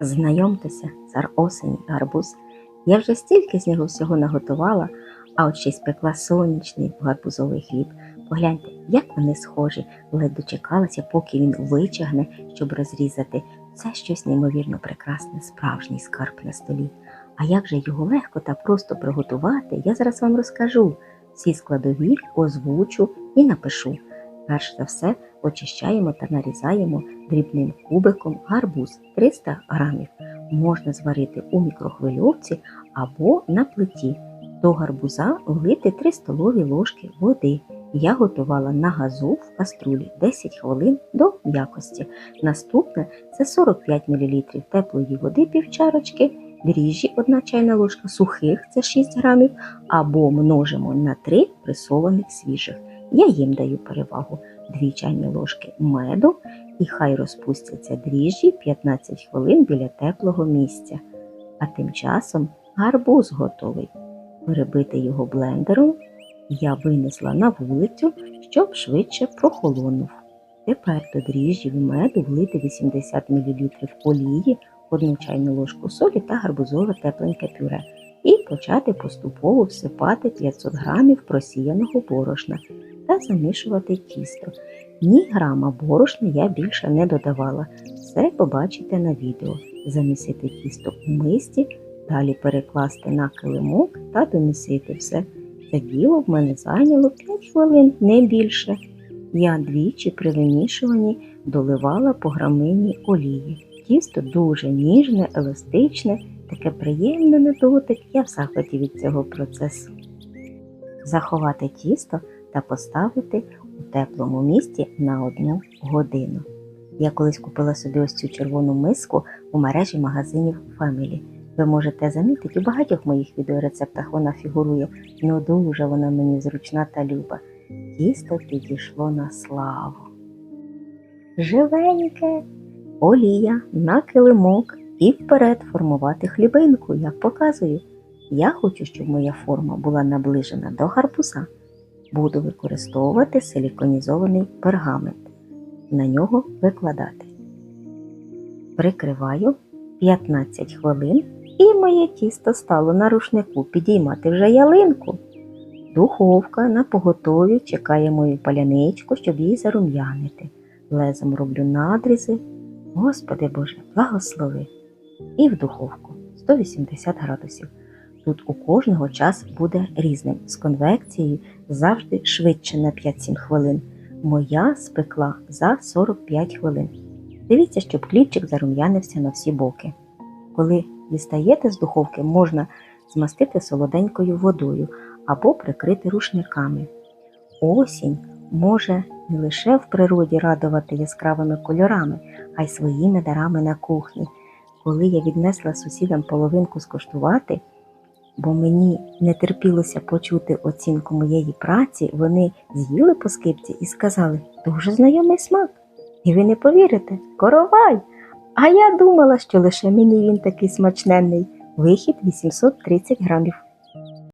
Знайомтеся, цар осені, гарбуз. Я вже стільки з нього всього наготувала, а от ще спекла сонячний гарбузовий хліб. Погляньте, як вони схожі, ледь дочекалася, поки він вичагне, щоб розрізати. Це щось неймовірно прекрасне, справжній скарб на столі. А як же його легко та просто приготувати, я зараз вам розкажу. Всі складові озвучу і напишу. Перш за все, очищаємо та нарізаємо дрібним кубиком гарбуз 300 грамів. Можна зварити у мікрохвильовці або на плиті. До гарбуза влити 3 столові ложки води. Я готувала на газу в каструлі 10 хвилин до м'якості. Наступне це 45 мл теплої води півчарочки, дріжджі 1 чайна ложка сухих це 6 грамів, або множимо на 3 пресованих свіжих. Я їм даю перевагу 2 чайні ложки меду і хай розпустяться дріжджі 15 хвилин біля теплого місця. А тим часом гарбуз готовий. Перебити його блендером я винесла на вулицю, щоб швидше прохолонув. Тепер до дріжджів і меду влити 80 мл олії, 1 чайну ложку солі та гарбузове тепленьке пюре і почати поступово всипати 500 грамів просіяного борошна та замішувати тісто. Ні грама борошна я більше не додавала. Все побачите на відео. Замісити тісто у мисці, далі перекласти на килимок та домісити все. Це діло в мене зайняло 5 хвилин, не більше. Я двічі при вимішуванні доливала по грамині олії. Тісто дуже ніжне, еластичне, таке приємне на дотик. Я в захваті від цього процесу. Заховати тісто та поставити у теплому місці на одну годину. Я колись купила собі ось цю червону миску у мережі магазинів Family. Ви можете замітити, у багатьох моїх відеорецептах вона фігурує, ну дуже вона мені зручна та люба. Тісто підійшло на славу. Живеньке, олія на килимок і вперед формувати хлібинку, як показую. Я хочу, щоб моя форма була наближена до гарбуза. Буду використовувати силіконізований пергамент. На нього викладати. Прикриваю 15 хвилин і моє тісто стало на рушнику підіймати вже ялинку. Духовка на поготові чекає мою паляничку, щоб її зарум'янити. Лезом роблю надрізи. Господи Боже, благослови. І в духовку 180 градусів. Тут у кожного час буде різним. З конвекцією завжди швидше на 5-7 хвилин. Моя спекла за 45 хвилин. Дивіться, щоб хлібчик зарум'янився на всі боки. Коли дістаєте з духовки, можна змастити солоденькою водою або прикрити рушниками. Осінь може не лише в природі радувати яскравими кольорами, а й своїми дарами на кухні. Коли я віднесла сусідам половинку скуштувати, бо мені не терпілося почути оцінку моєї праці, вони з'їли по скипці і сказали, дуже знайомий смак. І ви не повірите, коровай! А я думала, що лише мені він такий смачненний. Вихід 830 грамів.